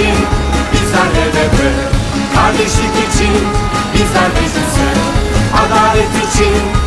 için bizler hedefe Kardeşlik için bizler meclise Adalet için